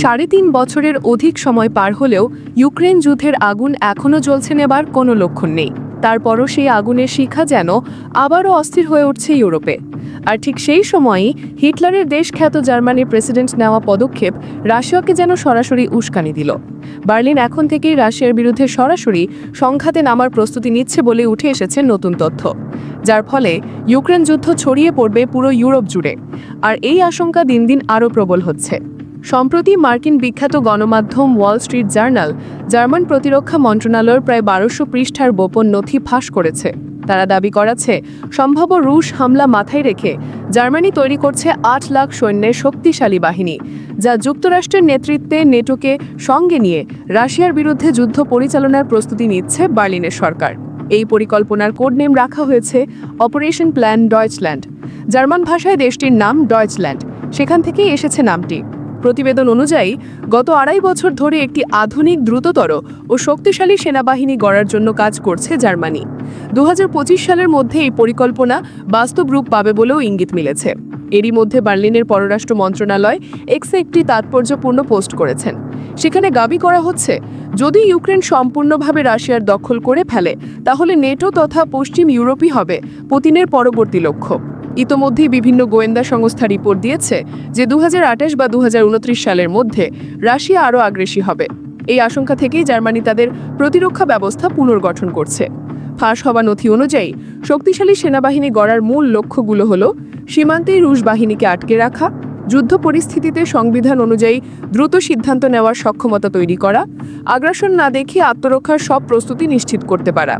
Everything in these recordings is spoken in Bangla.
সাড়ে তিন বছরের অধিক সময় পার হলেও ইউক্রেন যুদ্ধের আগুন এখনও জ্বলছে নেবার কোনো লক্ষণ নেই। তারপরও সেই আগুনের শিখা যেন আবারও অস্থির হয়ে উঠছে ইউরোপে। আর ঠিক সেই সময়ই হিটলারের দেশ খ্যাত জার্মানির প্রেসিডেন্ট নেওয়া পদক্ষেপ রাশিয়াকে যেন সরাসরি উস্কানি দিল। বার্লিন এখন থেকেই রাশিয়ার বিরুদ্ধে সরাসরি সংঘাতে নামার প্রস্তুতি নিচ্ছে বলে উঠে এসেছে নতুন তথ্য। যার ফলে ইউক্রেন যুদ্ধ ছড়িয়ে পড়বে পুরো ইউরোপ জুড়ে। আর এই আশঙ্কা দিন দিন আরও প্রবল হচ্ছে। সম্প্রতি মার্কিন বিখ্যাত গণমাধ্যম ওয়াল স্ট্রিট জার্নাল, জার্মান প্রতিরক্ষা মন্ত্রণালয়ের প্রায় বারোশো পৃষ্ঠার গোপন নথি ফাঁস করেছে। তারা দাবি করাচ্ছে, সম্ভাব্য রুশ হামলা মাথায় রেখে জার্মানি তৈরি করছে আট লাখ সৈন্যের শক্তিশালী বাহিনী, যা যুক্তরাষ্ট্রের নেতৃত্বে নেটোকে সঙ্গে নিয়ে রাশিয়ার বিরুদ্ধে যুদ্ধ পরিচালনার প্রস্তুতি নিচ্ছে বার্লিনের সরকার। এই পরিকল্পনার কোড নেম রাখা হয়েছে অপারেশন প্ল্যান ডয়েচল্যান্ড জার্মান ভাষায় দেশটির নাম ডয়চল্যান্ড সেখান থেকেই এসেছে নামটি। প্রতিবেদন অনুযায়ী, গত আড়াই বছর ধরে একটি আধুনিক, দ্রুততর ও শক্তিশালী সেনাবাহিনী গড়ার জন্য কাজ করছে জার্মানি। দু হাজার পঁচিশ সালের মধ্যে এই পরিকল্পনা বাস্তব রূপ পাবে বলেও ইঙ্গিত মিলেছে। এরই মধ্যে বার্লিনের পররাষ্ট্র মন্ত্রণালয় এক্সে একটি তাৎপর্যপূর্ণ পোস্ট করেছেন। সেখানে দাবি করা হচ্ছে, যদি ইউক্রেন সম্পূর্ণভাবে রাশিয়ার দখল করে ফেলে, তাহলে নেটো তথা পশ্চিম ইউরোপই হবে পুতিনের পরবর্তী লক্ষ্য। ইতোমধ্যেই বিভিন্ন গোয়েন্দা সংস্থা রিপোর্ট দিয়েছে যে দু হাজার আঠাশ বা দুহাজার উনত্রিশ সালের মধ্যে রাশিয়া আরও আগ্রেসী হবে। এই আশঙ্কা থেকেই জার্মানি তাদের প্রতিরক্ষা ব্যবস্থা পুনর্গঠন করছে। ফাঁস হওয়া নথি অনুযায়ী শক্তিশালী সেনাবাহিনী গড়ার মূল লক্ষ্যগুলো হল সীমান্তেই রুশ বাহিনীকে আটকে রাখা, যুদ্ধ পরিস্থিতিতে সংবিধান অনুযায়ী দ্রুত সিদ্ধান্ত নেওয়ার সক্ষমতা তৈরি করা, আগ্রাসন না দেখে আত্মরক্ষার সব প্রস্তুতি নিশ্চিত করতে পারা।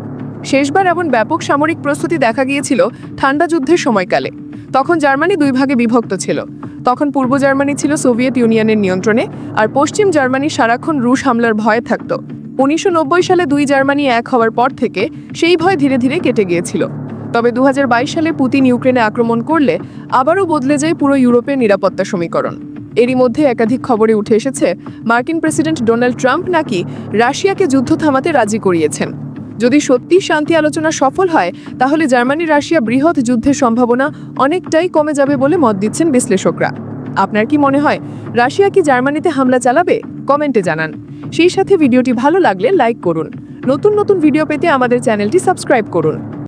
শেষবার এমন ব্যাপক সামরিক প্রস্তুতি দেখা গিয়েছিল ঠান্ডা যুদ্ধের সময়কালে। তখন জার্মানি দুই ভাগে বিভক্ত ছিল। তখন পূর্ব জার্মানি ছিল সোভিয়েত ইউনিয়নের নিয়ন্ত্রণে আর পশ্চিম জার্মানি সারাক্ষণ রুশ হামলার ভয়ে থাকত। উনিশশো নব্বই সালে দুই জার্মানি এক হওয়ার পর থেকে সেই ভয় ধীরে ধীরে কেটে গিয়েছিল। তবে দু হাজার বাইশ সালে পুতিন ইউক্রেনে আক্রমণ করলে আবারও বদলে যায় পুরো ইউরোপের নিরাপত্তা সমীকরণ। এরই মধ্যে একাধিক খবরে উঠে এসেছে, মার্কিন প্রেসিডেন্ট ডোনাল্ড ট্রাম্প নাকি রাশিয়াকে যুদ্ধ থামাতে রাজি করিয়েছেন। যদি সত্যি শান্তি আলোচনা সফল হয়, তাহলে জার্মানি রাশিয়া বৃহৎ যুদ্ধের সম্ভাবনা অনেকটাই কমে যাবে বলে মত দিচ্ছেন বিশ্লেষকরা। আপনার কি মনে হয়, রাশিয়া কি জার্মানিতে হামলা চালাবে? কমেন্টে জানান। সেই সাথে ভিডিওটি ভালো লাগলে লাইক করুন। নতুন নতুন ভিডিও পেতে আমাদের চ্যানেলটি সাবস্ক্রাইব করুন।